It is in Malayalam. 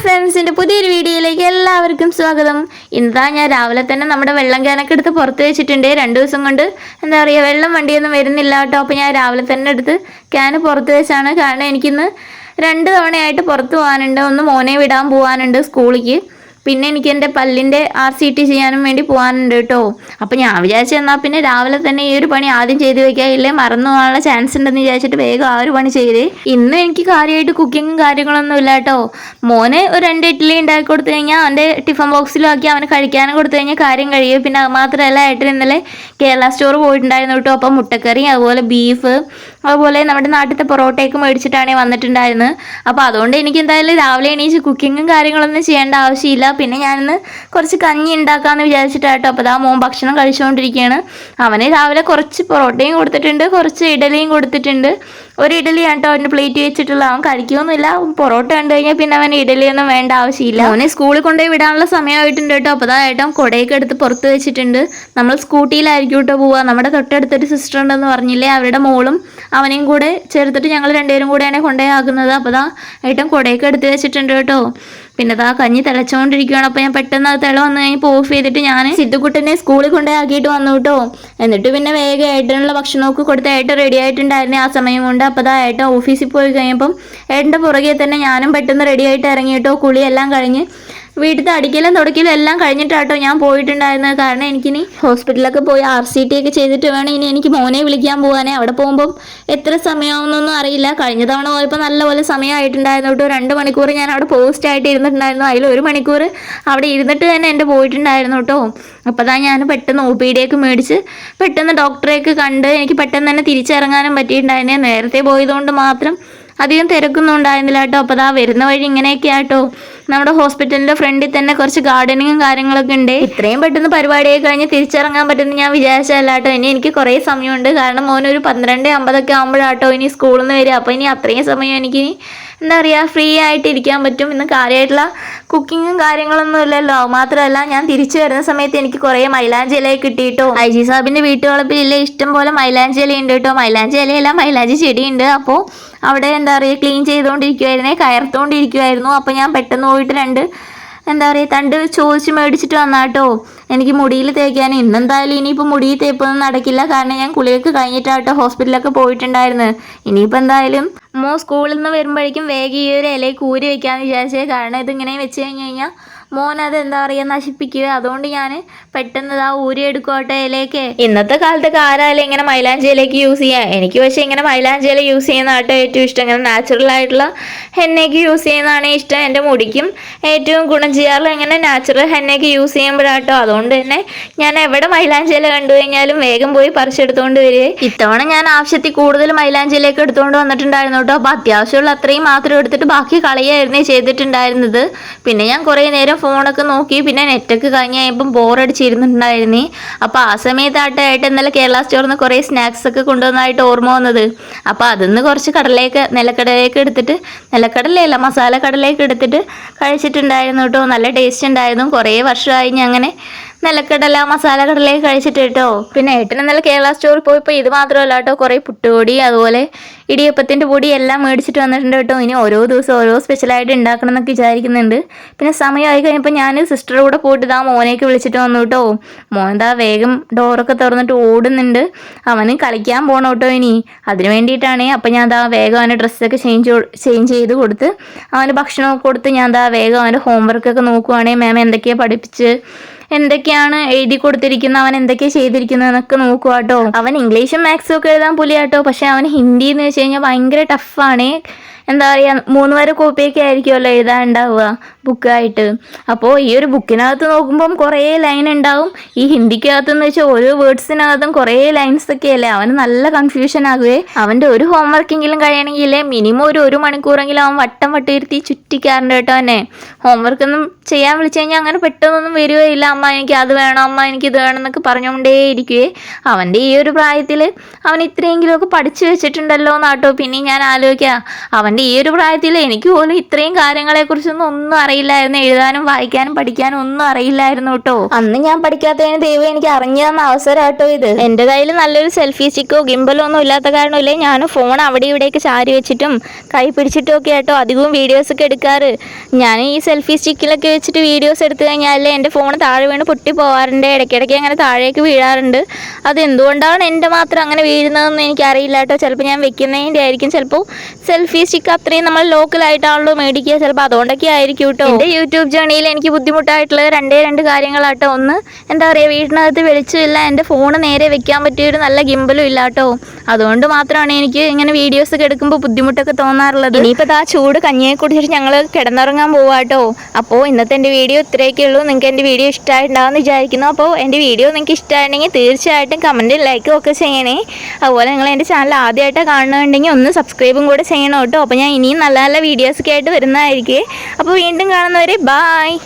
ഫ്രണ്ട്സിന്റെ പുതിയൊരു വീഡിയോയിലേക്ക് എല്ലാവർക്കും സ്വാഗതം. ഇന്നാ ഞാൻ രാവിലെ തന്നെ നമ്മുടെ വെള്ളം ക്യാനൊക്കെ എടുത്ത് പുറത്ത് വെച്ചിട്ടുണ്ട്. രണ്ട് ദിവസം കൊണ്ട് എന്താ പറയുക വെള്ളം വണ്ടിയൊന്നും വരുന്നില്ല കേട്ടോ. അപ്പോൾ ഞാൻ രാവിലെ തന്നെ എടുത്ത് ക്യാന് പുറത്ത് വെച്ചാണ്. കാരണം എനിക്കിന്ന് രണ്ട് തവണയായിട്ട് പുറത്ത് പോകാനുണ്ട്. ഒന്ന് മോനെ വിടാൻ പോകാനുണ്ട് സ്കൂളിലേക്ക് പിന്നെ എനിക്ക് എന്റെ പല്ലിന്റെ ആർ സി ടി ചെയ്യാനും വേണ്ടി പോകാനുണ്ട് കേട്ടോ. അപ്പോൾ ഞാൻ വിചാരിച്ചു എന്നാൽ പിന്നെ രാവിലെ തന്നെ ഈ ഒരു പണി ആദ്യം ചെയ്ത് വെക്കാം ഇല്ലേ? മറന്നു പോകാനുള്ള ചാൻസ് ഉണ്ടെന്ന് വിചാരിച്ചിട്ട് വേഗം ആ ഒരു പണി ചെയ്ത്. ഇന്ന് എനിക്ക് കാര്യമായിട്ട് കുക്കിങ്ങും കാര്യങ്ങളൊന്നും ഇല്ല കേട്ടോ. മോന് ഒരു രണ്ട് ഇഡ്ഡലി ഉണ്ടാക്കി കൊടുത്തു കഴിഞ്ഞാൽ അവന്റെ ടിഫൻ ബോക്സിലാക്കി അവന് കഴിക്കാനും കൊടുത്തു കഴിഞ്ഞാൽ കാര്യം കഴിയും. പിന്നെ അത് മാത്രമല്ല ഏട്ടൻ ഇന്നലെ കേരള സ്റ്റോർ പോയിട്ടുണ്ടായിരുന്നു കേട്ടോ. അപ്പം മുട്ടക്കറി അതുപോലെ ബീഫ് അതുപോലെ നമ്മുടെ നാട്ടിലത്തെ പൊറോട്ടയൊക്കെ മേടിച്ചിട്ടാണ് വന്നിട്ടുണ്ടായിരുന്നത്. അപ്പോൾ അതുകൊണ്ട് എനിക്ക് എന്തായാലും രാവിലെ എണീച്ച് കുക്കിങ്ങും കാര്യങ്ങളൊന്നും ചെയ്യേണ്ട ആവശ്യമില്ല. പിന്നെ ഞാനിന്ന് കുറച്ച് കഞ്ഞി ഉണ്ടാക്കാമെന്ന് വിചാരിച്ചിട്ടാട്ടോ. അപ്പോൾ ആ മോൻ ഭക്ഷണം കഴിച്ചുകൊണ്ടിരിക്കുകയാണ് അവന് രാവിലെ കുറച്ച് പൊറോട്ടയും കൊടുത്തിട്ടുണ്ട് കുറച്ച് ഇഡലിയും കൊടുത്തിട്ടുണ്ട്. ഒരു ഇഡലി കേട്ടോ അവന് പ്ലേറ്റ് വെച്ചിട്ടുള്ള അവൻ കഴിക്കുമൊന്നുമില്ല പൊറോട്ട കണ്ടു കഴിഞ്ഞാൽ പിന്നെ അവൻ ഇഡലിയൊന്നും വേണ്ട ആവശ്യമില്ല. അവനെ സ്കൂളിൽ കൊണ്ടുപോയി വിടാനുള്ള സമയമായിട്ടുണ്ട് കേട്ടോ. അപ്പോൾ അതായിട്ടും കുടയൊക്കെ എടുത്ത് പുറത്ത് വെച്ചിട്ടുണ്ട്. നമ്മൾ സ്കൂട്ടിയിലായിരിക്കും കേട്ടോ പോവുക. നമ്മുടെ തൊട്ടടുത്തൊരു സിസ്റ്റർ ഉണ്ടെന്ന് പറഞ്ഞില്ലേ? അവരുടെ മോളും അവനെയും കൂടെ ചേർത്തിട്ട് ഞങ്ങൾ രണ്ടുപേരും കൂടെയാണ് കൊണ്ടുപോയി ആക്കുന്നത്. അപ്പോൾ അതാ ഏട്ടൻ കുടയൊക്കെ എടുത്ത് വെച്ചിട്ടുണ്ട് കേട്ടോ. പിന്നെ അതാ കഞ്ഞി തിളച്ചുകൊണ്ടിരിക്കുകയാണ് അപ്പോൾ ഞാൻ പെട്ടെന്ന് അത് തിള വന്നു കഴിഞ്ഞപ്പോൾ ഓഫ് ചെയ്തിട്ട് ഞാൻ സിദ്ധുക്കുട്ടനെ സ്കൂളിൽ കൊണ്ടുപോയി വന്നു കേട്ടോ. എന്നിട്ട് പിന്നെ വേഗം ഏട്ടനുള്ള ഭക്ഷണമൊക്കെ കൊടുത്ത് ഏട്ടൻ റെഡി ആയിട്ടുണ്ടായിരുന്നു ആ സമയം കൊണ്ട്. അപ്പോൾ അതാ ഏട്ടൻ ഓഫീസിൽ പോയി കഴിഞ്ഞപ്പം ഏട്ടന്റെ പുറകെ തന്നെ ഞാനും പെട്ടെന്ന് റെഡി ആയിട്ട് ഇറങ്ങി കേട്ടോ. കുളിയെല്ലാം കഴിഞ്ഞ് വീട്ടിലത്തെ അടിക്കലും തുടക്കലും എല്ലാം കഴിഞ്ഞിട്ടാട്ടോ ഞാൻ പോയിട്ടുണ്ടായിരുന്നത്. കാരണം എനിക്കിനി ഹോസ്പിറ്റലൊക്കെ പോയി ആർ സി ടി ഒക്കെ ചെയ്തിട്ട് വേണം ഇനി എനിക്ക് മോനെ വിളിക്കാൻ പോകാനേ അവിടെ പോകുമ്പം എത്ര സമയമാവുന്നൊന്നും അറിയില്ല. കഴിഞ്ഞ തവണ പോയപ്പോൾ നല്ലപോലെ സമയമായിട്ടുണ്ടായിരുന്നു കേട്ടോ. രണ്ട് മണിക്കൂർ ഞാൻ അവിടെ പോസ്റ്റ് ആയിട്ട് ഇരുന്നിട്ടുണ്ടായിരുന്നു. അതിൽ ഒരു മണിക്കൂർ അവിടെ ഇരുന്നിട്ട് തന്നെ എന്റെ പോയിട്ടുണ്ടായിരുന്നു കേട്ടോ. അപ്പോൾ അതാ ഞാൻ പെട്ടെന്ന് ഒ പി ഡി ഒക്കെ മേടിച്ച് പെട്ടെന്ന് ഡോക്ടറെയൊക്കെ കണ്ട് എനിക്ക് പെട്ടെന്ന് തന്നെ തിരിച്ചിറങ്ങാനും പറ്റിയിട്ടുണ്ടായിരുന്നേ. നേരത്തെ പോയതുകൊണ്ട് മാത്രം അധികം തിരക്കൊന്നും ഉണ്ടായിരുന്നില്ല കേട്ടോ. അപ്പോൾ അതാ വരുന്ന വഴി ഇങ്ങനെയൊക്കെ ആട്ടോ നമ്മുടെ ഹോസ്പിറ്റലിന്റെ ഫ്രണ്ടിൽ തന്നെ കുറച്ച് ഗാർഡനിങ്ങും കാര്യങ്ങളൊക്കെ ഉണ്ട്. ഇത്രയും പെട്ടെന്ന് പരിപാടിയൊക്കെ കഴിഞ്ഞ് തിരിച്ചിറങ്ങാൻ പറ്റുന്ന ഞാൻ വിചാരിച്ചല്ലാട്ടോ ഇനി എനിക്ക് കുറേ സമയമുണ്ട്. കാരണം മോനൊരു പന്ത്രണ്ട് അമ്പതൊക്കെ ആകുമ്പോഴാട്ടോ ഇനി സ്കൂളിൽ നിന്ന് വരിക. അപ്പോൾ ഇനി അത്രയും സമയം എനിക്ക് എന്താ പറയുക ഫ്രീ ആയിട്ട് ഇരിക്കാൻ പറ്റും. ഇന്ന് കാര്യമായിട്ടുള്ള കുക്കിങ്ങും കാര്യങ്ങളൊന്നും ഇല്ലല്ലോ. മാത്രമല്ല ഞാൻ തിരിച്ചു വരുന്ന സമയത്ത് എനിക്ക് കുറേ മൈലാഞ്ചി കിട്ടിയിട്ടോ. ഐ ജി സാബിന്റെ വീട്ടുവളപ്പിലില്ലേ ഇഷ്ടം പോലെ മൈലാഞ്ചി ഉണ്ട് കേട്ടോ. മൈലാഞ്ചി മൈലാഞ്ചി ചെടിയുണ്ട്. അപ്പോൾ അവിടെ എന്താ പറയുക ക്ലീൻ ചെയ്തുകൊണ്ടിരിക്കുമായിരുന്നേ കയർത്തുകൊണ്ടിരിക്കുമായിരുന്നു അപ്പോൾ ഞാൻ പെട്ടെന്ന് പോയിട്ട് രണ്ട് എന്താ പറയുക തണ്ട് ചോദിച്ച് മേടിച്ചിട്ട് വന്നാട്ടോ എനിക്ക് മുടിയിൽ തേക്കാൻ ഇന്നെന്തായാലും ഇനിയിപ്പോൾ മുടിയിൽ തേപ്പൊന്നും നടക്കില്ല. കാരണം ഞാൻ കുളിയൊക്കെ കഴിഞ്ഞിട്ടാട്ടോ ഹോസ്പിറ്റലൊക്കെ പോയിട്ടുണ്ടായിരുന്നു ഇനിയിപ്പോൾ എന്തായാലും മോ സ്കൂളിൽ നിന്ന് വരുമ്പോഴേക്കും വേഗം ഈ ഒരു ഇലയിൽ കൂരി വെക്കാമെന്ന് വിചാരിച്ചത്. കാരണം ഇതിങ്ങനെ വെച്ച് കഴിഞ്ഞ് കഴിഞ്ഞാൽ മോൻ അത് എന്താ പറയുക നശിപ്പിക്കുക. അതുകൊണ്ട് ഞാൻ പെട്ടെന്ന് ഇതാ ഊരി എടുക്കോട്ടെ ഇലയൊക്കെ. ഇന്നത്തെ കാലത്തൊക്കെ ആരായാലും ഇങ്ങനെ മൈലാഞ്ചി ഇലയ്ക്ക് യൂസ് ചെയ്യാം. എനിക്ക് പക്ഷേ ഇങ്ങനെ മൈലാഞ്ചി ഇല യൂസ് ചെയ്യുന്നതാട്ടോ ഏറ്റവും ഇഷ്ടം. ഇങ്ങനെ നാച്ചുറൽ ആയിട്ടുള്ള ഹെന്നയ്ക്ക് യൂസ് ചെയ്യുന്നതാണ് ഇഷ്ടം. എന്റെ മുടിക്കും ഏറ്റവും ഗുണം ചെയ്യാറുള്ള ഇങ്ങനെ നാച്ചുറൽ ഹെന്നയ്ക്ക് യൂസ് ചെയ്യുമ്പോഴാട്ടോ. അതുകൊണ്ട് തന്നെ ഞാൻ എവിടെ മൈലാഞ്ചി ഇല കണ്ടു കഴിഞ്ഞാലും വേഗം പോയി പറിച്ചെടുത്തുകൊണ്ട് വരിക. ഇത്തവണ ഞാൻ ആവശ്യത്തിൽ കൂടുതൽ മൈലാഞ്ചി ഇലയൊക്കെ എടുത്തുകൊണ്ട് വന്നിട്ടുണ്ടായിരുന്നു കേട്ടോ. അപ്പോൾ അത്യാവശ്യമുള്ള അത്രയും മാത്രം എടുത്തിട്ട് ബാക്കി കളയായിരുന്നേ ചെയ്തിട്ടുണ്ടായിരുന്നത്. പിന്നെ ഞാൻ കുറേ നേരം ഫോണൊക്കെ നോക്കി പിന്നെ നെറ്റൊക്കെ കഴിഞ്ഞ് കഴിയുമ്പം ബോറടിച്ചിരുന്നിട്ടുണ്ടായിരുന്നേ അപ്പോൾ ആ സമയത്തായിട്ടായിട്ട് ഇന്നലെ കേരള സ്റ്റോറിൽ നിന്ന് കുറേ സ്നാക്സ് ഒക്കെ കൊണ്ടുവന്നതായിട്ട് ഓർമ്മ വന്നത്. അപ്പോൾ അതിന്ന് കുറച്ച് കടലയൊക്കെ നിലക്കടലയൊക്കെ എടുത്തിട്ട് നിലക്കടലയല്ല മസാല കടലയൊക്കെ എടുത്തിട്ട് കഴിച്ചിട്ടുണ്ടായിരുന്നു കേട്ടോ. നല്ല ടേസ്റ്റ് ഉണ്ടായിരുന്നു. കുറേ വർഷമായി ഞാൻ അങ്ങനെ നിലക്കടല മസാല കടലയൊക്കെ കഴിച്ചിട്ട് കേട്ടോ. പിന്നെ ഏട്ടൻ ഇന്നലെ കേരള സ്റ്റോറിൽ പോയപ്പോൾ ഇത് മാത്രമല്ല കേട്ടോ കുറേ പുട്ടുപൊടി അതുപോലെ ഇടിയപ്പത്തിന്റെ പൊടി എല്ലാം മേടിച്ചിട്ട് വന്നിട്ടുണ്ട് കേട്ടോ. ഇനി ഓരോ ദിവസം ഓരോ സ്പെഷ്യലായിട്ട് ഉണ്ടാക്കണം എന്നൊക്കെ വിചാരിക്കുന്നുണ്ട്. പിന്നെ സമയമായി കഴിഞ്ഞപ്പോൾ ഞാൻ സിസ്റ്റർ കൂടെ പോയിട്ട് ഇതാ മോനേക്ക് വിളിച്ചിട്ട് വന്നു കേട്ടോ. മോനെന്താ വേഗം ഡോറൊക്കെ തുറന്നിട്ട് ഓടുന്നുണ്ട്. അവന് കളിക്കാൻ പോകണം കേട്ടോ ഇനി. അതിന് വേണ്ടിയിട്ടാണ് അപ്പം ഞാൻ ദാ വേഗം അവന്റെ ഡ്രസ്സൊക്കെ ചേഞ്ച് ചേഞ്ച് ചെയ്ത് കൊടുത്ത് അവന് ഭക്ഷണമൊക്കെ കൊടുത്ത് ഞാൻ ദാ വേഗം അവന്റെ ഹോംവർക്കൊക്കെ നോക്കുവാണെങ്കിൽ മാം എന്തൊക്കെയാണ് പഠിപ്പിച്ച്? എന്തൊക്കെയാണ് എഴുതി കൊടുത്തിരിക്കുന്നത് അവൻ എന്തൊക്കെയാണ് ചെയ്തിരിക്കുന്നത് എന്നൊക്കെ നോക്കുക കേട്ടോ. അവൻ ഇംഗ്ലീഷും മാത്സും ഒക്കെ എഴുതാൻ പുലിയാട്ടോ. പക്ഷെ അവൻ ഹിന്ദി എന്ന് വെച്ച് കഴിഞ്ഞാൽ ഭയങ്കര ടഫാണ് എന്താ പറയുക മൂന്ന് വരെ കോപ്പിയൊക്കെ ആയിരിക്കുമല്ലോ എഴുതാൻ ഉണ്ടാവുക ബുക്കായിട്ട് അപ്പോൾ ഈ ഒരു ബുക്കിനകത്ത് നോക്കുമ്പം കുറേ ലൈൻ ഉണ്ടാവും. ഈ ഹിന്ദിക്കകത്തെന്ന് വെച്ചാൽ ഓരോ വേർഡ്സിനകത്തും കുറേ ലൈൻസ് ഒക്കെ അല്ലേ അവന് നല്ല കൺഫ്യൂഷൻ ആകുവേ. അവന്റെ ഒരു ഹോംവർക്കെങ്കിലും കഴിയണമെങ്കിൽ മിനിമം ഒരു ഒരു മണിക്കൂറെങ്കിലും അവൻ വട്ടം വട്ടിയിരുത്തി ചുറ്റിക്കാറുണ്ട് കേട്ടോ എന്നെ ഹോംവർക്ക് ഒന്നും ചെയ്യാൻ വിളിച്ചു കഴിഞ്ഞാൽ അങ്ങനെ പെട്ടെന്നൊന്നും വരികയില്ല അമ്മ എനിക്ക് അത് വേണം. അമ്മ എനിക്ക് ഇത് വേണം എന്നൊക്കെ പറഞ്ഞുകൊണ്ടേ ഇരിക്കുവേ അവന്റെ ഈ ഒരു പ്രായത്തിൽ അവൻ ഇത്രയെങ്കിലുമൊക്കെ പഠിച്ചു വെച്ചിട്ടുണ്ടല്ലോ എന്നാട്ടോ പിന്നെ ഞാൻ ആലോചിക്കുക അവന്റെ എന്റെ ഈ ഒരു പ്രായത്തിൽ എനിക്ക് പോലും ഇത്രയും കാര്യങ്ങളെക്കുറിച്ചൊന്നും ഒന്നും അറിയില്ലായിരുന്നു. എഴുതാനും വായിക്കാനും പഠിക്കാനും ഒന്നും അറിയില്ലായിരുന്നു കേട്ടോ. അന്ന് ഞാൻ പഠിക്കാത്തതിന് ദൈവം എനിക്ക് അറിഞ്ഞു തന്ന അവസരം കേട്ടോ ഇത്. എന്റെ കയ്യിൽ നല്ലൊരു സെൽഫി സ്റ്റിക്കോ ഗിംബലോ ഒന്നും ഇല്ലാത്ത കാരണമില്ലേ ഞാൻ ഫോൺ അവിടെ ഇവിടെയൊക്കെ ചാരി വെച്ചിട്ടും കൈ പിടിച്ചിട്ടും ഒക്കെ ആട്ടോ അധികവും വീഡിയോസ് ഒക്കെ എടുക്കാറ്. ഞാൻ ഈ സെൽഫി സ്റ്റിക്കിലൊക്കെ വെച്ചിട്ട് വീഡിയോസ് എടുത്തു കഴിഞ്ഞാൽ എന്റെ ഫോൺ താഴെ വീണ് പൊട്ടി പോകാറുണ്ട് ഇടയ്ക്കിടയ്ക്ക് അങ്ങനെ താഴേക്ക് വീഴാറുണ്ട്. അത് എന്തുകൊണ്ടാണ് എന്റെ മാത്രം അങ്ങനെ വീഴുന്നതെന്ന് എനിക്കറിയില്ല കേട്ടോ. ചിലപ്പോൾ ഞാൻ വെക്കുന്നതിന്റെ ആയിരിക്കും. ചിലപ്പോൾ സെൽഫി സ്റ്റിക്ക് അത്രയും നമ്മൾ ലോക്കലായിട്ടാണല്ലോ മേടിക്കുക. ചിലപ്പോൾ അതുകൊണ്ടൊക്കെ ആയിരിക്കും കേട്ടോ എന്റെ യൂട്യൂബ് ജേണിയിൽ എനിക്ക് ബുദ്ധിമുട്ടായിട്ടുള്ള രണ്ടേ രണ്ട് കാര്യങ്ങളാട്ടോ. ഒന്ന് എന്താ പറയുക വീടിനകത്ത് വെളിച്ചമില്ല. എന്റെ ഫോൺ നേരെ വെക്കാൻ പറ്റിയൊരു നല്ല ഗിമ്പലും ഇല്ല കേട്ടോ അതുകൊണ്ട് മാത്രമാണ് എനിക്ക് ഇങ്ങനെ വീഡിയോസ് ഒക്കെ എടുക്കുമ്പോൾ ബുദ്ധിമുട്ടൊക്കെ തോന്നാറുള്ളത്. ഇനിയിപ്പോൾ ആ ചൂട് കഞ്ഞിയെ കുടിച്ചിട്ട് ഞങ്ങൾ കിടന്നുറങ്ങാൻ പോവാട്ടോ. അപ്പോൾ ഇന്നത്തെ എന്റെ വീഡിയോ ഇത്രയൊക്കെ ഉള്ളൂ. നിങ്ങൾക്ക് എന്റെ വീഡിയോ ഇഷ്ടമായിട്ടുണ്ടാവുമെന്ന് വിചാരിക്കുന്നു. അപ്പോൾ എന്റെ വീഡിയോ നിങ്ങൾക്ക് ഇഷ്ടമായിട്ടുണ്ടെങ്കിൽ തീർച്ചയായിട്ടും കമന്റും ലൈക്കും ഒക്കെ ചെയ്യണേ. അതുപോലെ നിങ്ങൾ എന്റെ ചാനൽ ആദ്യമായിട്ട് കാണുന്നുണ്ടെങ്കിൽ ഒന്ന് സബ്സ്ക്രൈബും കൂടെ ചെയ്യണം കേട്ടോ. അപ്പോൾ ഞാൻ ഇനിയും നല്ല നല്ല വീഡിയോസൊക്കെ ആയിട്ട് വരുന്നതായിരിക്കും. അപ്പോൾ വീണ്ടും കാണുന്നവരെ ബായ്